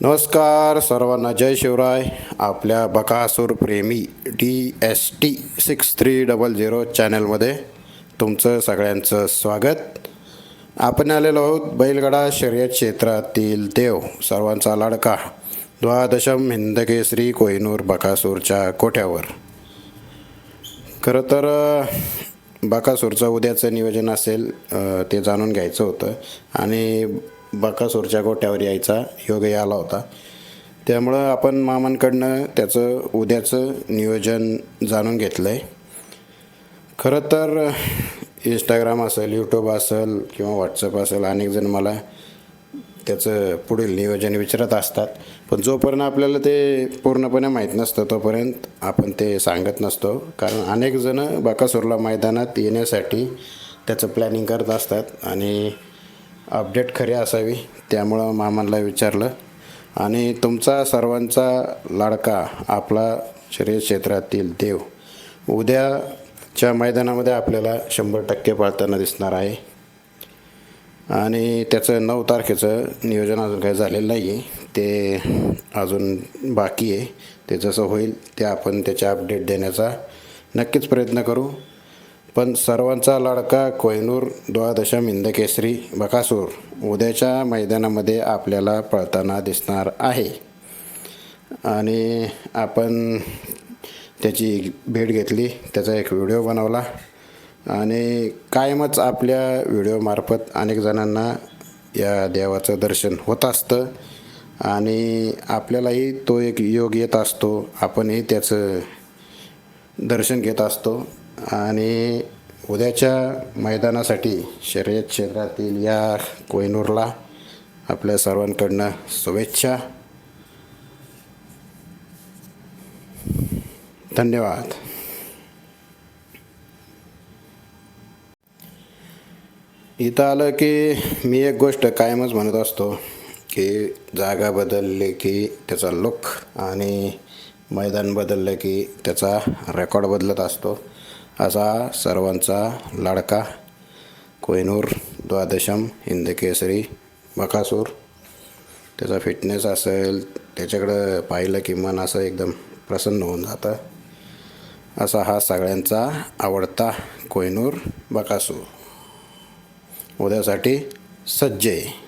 नमस्कार सर्वांना जय शिवराय. आपल्या बकासूर प्रेमी D S T six three double zero चॅनलमध्ये तुमचं सगळ्यांचं स्वागत. आपण आलेलो आहोत बैलगाडा शर्यत क्षेत्रातील देव सर्वांचा लाडका द्वादशम हिंदकेसरी कोहिनूर बकासूरच्या कोठ्यावर. खरं तर बकासूरचं उद्याचं नियोजन असेल ते जाणून घ्यायचं होतं. आणि बकासूरच्या गोट्यावर यायचा. योगही आला होता. त्यामुळं आपण मामांकडनं त्याचं उद्याचं नियोजन जाणून घेतलं आहे खरं तर इंस्टाग्राम असेल यूट्यूब असेल किंवा व्हॉट्सअप असेल अनेक जण मला त्याचं पुढील नियोजन विचारत असतात. पण जोपर्यंत आपल्याला ते पूर्णपणे माहीत नसतं तोपर्यंत आपण ते सांगत नसतो. कारण अनेक जणं बाकासूरला मैदानात येण्यासाठी त्याचं प्लॅनिंग करत असतात. आणि अपडेट खरी असावी त्यामुळं मामांना विचारलं. आणि तुमचा सर्वांचा लाडका आपला शरीर क्षेत्रातील देव उद्याच्या मैदानामध्ये आपल्याला शंभर टक्के पाळताना दिसणार आहे. आणि त्याचं नऊ तारखेचं नियोजन अजून काही झालेलं नाही आहे ते अजून बाकी आहे. ते जसं होईल ते आपण त्याचे अपडेट देण्याचा नक्कीच प्रयत्न करू. पण सर्वांचा लाडका कोहिनूर द्वादशम इंदकेसरी बकासूर उद्याच्या मैदानामध्ये आपल्याला पळताना दिसणार आहे. आणि आपण त्याची भेट घेतली त्याचा एक व्हिडिओ बनवला. आणि कायमच आपल्या व्हिडिओमार्फत अनेक जणांना या देवाचं दर्शन होत असतं. आणि आपल्यालाही तो एक योग येत असतो. आपणही त्याचं दर्शन घेत असतो. आणि उद्याच्या मैदानासाठी शर्यत क्षेत्रातील या कोहिनूरला आपल्या सर्वांकडनं शुभेच्छा. धन्यवाद. इथं आलं की मी एक गोष्ट कायमच म्हणत असतो की जागा बदलली की त्याचा लुक आणि मैदान बदललं की त्याचा रेकॉर्ड बदलत असतो. असा सर्वांचा लाडका कोहिनूर द्वादशम हिंदकेसरी बकासूर त्याचा फिटनेस असेल त्याच्याकडं पाहिलं की मन असं एकदम प्रसन्न होऊन जातं. असा हा सगळ्यांचा आवडता कोहिनूर बकासूर उद्यासाठी सज्ज आहे